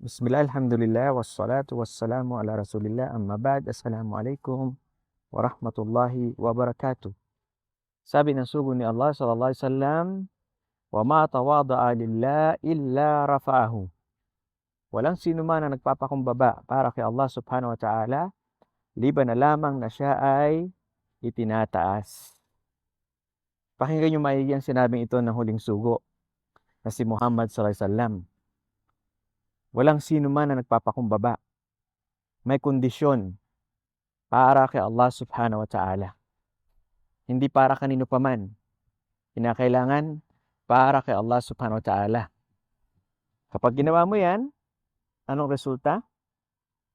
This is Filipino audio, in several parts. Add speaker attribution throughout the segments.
Speaker 1: Bismillah, alhamdulillah, wassalatu wassalamu ala rasulillah, amma ba'd, assalamualaikum warahmatullahi wabarakatuh. Sabi ng sugo ni Allah sallallahu alaihi wasallam, wa ma tawada'a lillah illa rafa'ahu. Walang sino man na nagpapakumbaba para kay Allah subhanahu wa ta'ala, liban na lamang na siya ay itinataas. Pakinggan niyo maigi ang sinabing ito ng huling sugo na si Muhammad sallallahu alaihi wasallam. Walang sino man na nagpapakumbaba. May kondisyon para kay Allah subhanahu wa ta'ala. Hindi para kanino paman. Kinakailangan para kay Allah subhanahu wa ta'ala. Kapag ginawa mo yan, anong resulta?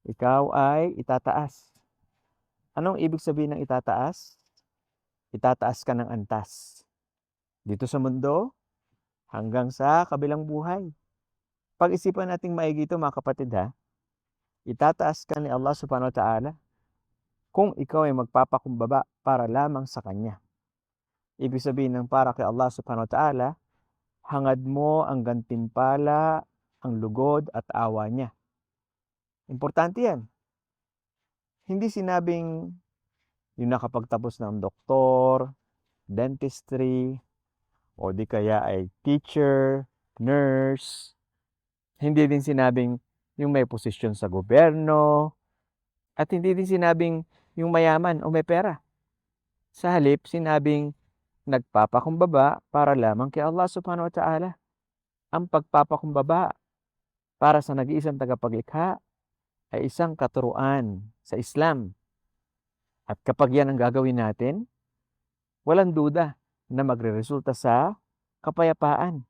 Speaker 1: Ikaw ay itataas. Anong ibig sabihin ng itataas? Itataas ka ng antas. Dito sa mundo, hanggang sa kabilang buhay. Pag-isipan nating maigi ito mga kapatid ha, itataas ka ni Allah subhanahu wa ta'ala kung ikaw ay magpapakumbaba para lamang sa Kanya. Ibig sabihin ng para kay Allah subhanahu wa ta'ala, hangad mo ang gantimpala, ang lugod at awa niya. Importante yan. Hindi sinabing yung nakapagtapos ng doktor, dentistry, o di kaya ay teacher, nurse, hindi din sinabing yung may posisyon sa gobyerno, at hindi din sinabing yung mayaman o may pera. Sa halip, sinabing nagpapakumbaba para lamang kay Allah subhanahu wa ta'ala. Ang pagpapakumbaba para sa nag-iisang tagapaglikha ay isang katuruan sa Islam. At kapag yan ang gagawin natin, walang duda na magre-resulta sa kapayapaan.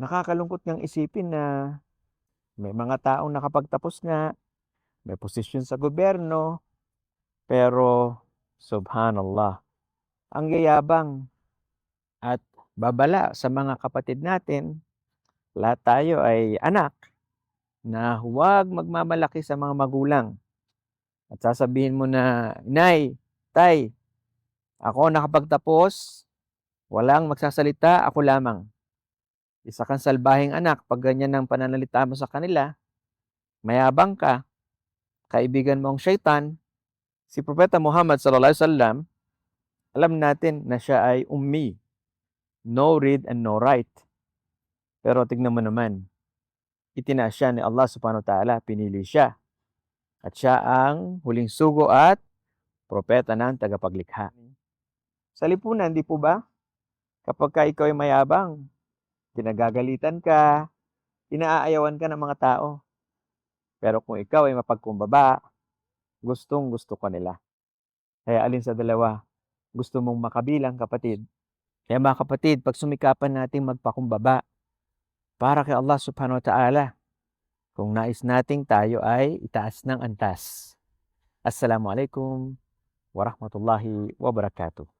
Speaker 1: Nakakalungkot niyang isipin na may mga taong nakapagtapos nga, may posisyon sa gobyerno, pero subhanallah, ang yayabang at babala sa mga kapatid natin, lahat tayo ay anak na huwag magmamalaki sa mga magulang. At sasabihin mo na, Nay, Tay, ako nakapagtapos, walang magsasalita, ako lamang. Isa kang salbahing anak, pag ganyan ang pananalita mo sa kanila, mayabang ka, kaibigan mo ang syaitan, si Propeta Muhammad sallallahu alaihi wasallam, alam natin na siya ay ummi, no read and no write. Pero tignan mo naman, itinaas siya ni Allah subhanahu wa ta'ala, pinili siya. At siya ang huling sugo at propeta ng tagapaglikha. Sa lipunan, di po ba? Kapag ka ikaw ay mayabang, Kinagagalitan ka, inaaayawan ka ng mga tao. Pero kung ikaw ay mapagkumbaba, gustong gusto ka nila. Kaya alin sa dalawa, gusto mong makabilang kapatid. Kaya mga kapatid, pag sumikapan nating magpakumbaba para kay Allah subhanahu wa ta'ala, kung nais nating tayo ay itaas ng antas. Assalamualaikum warahmatullahi wabarakatuh.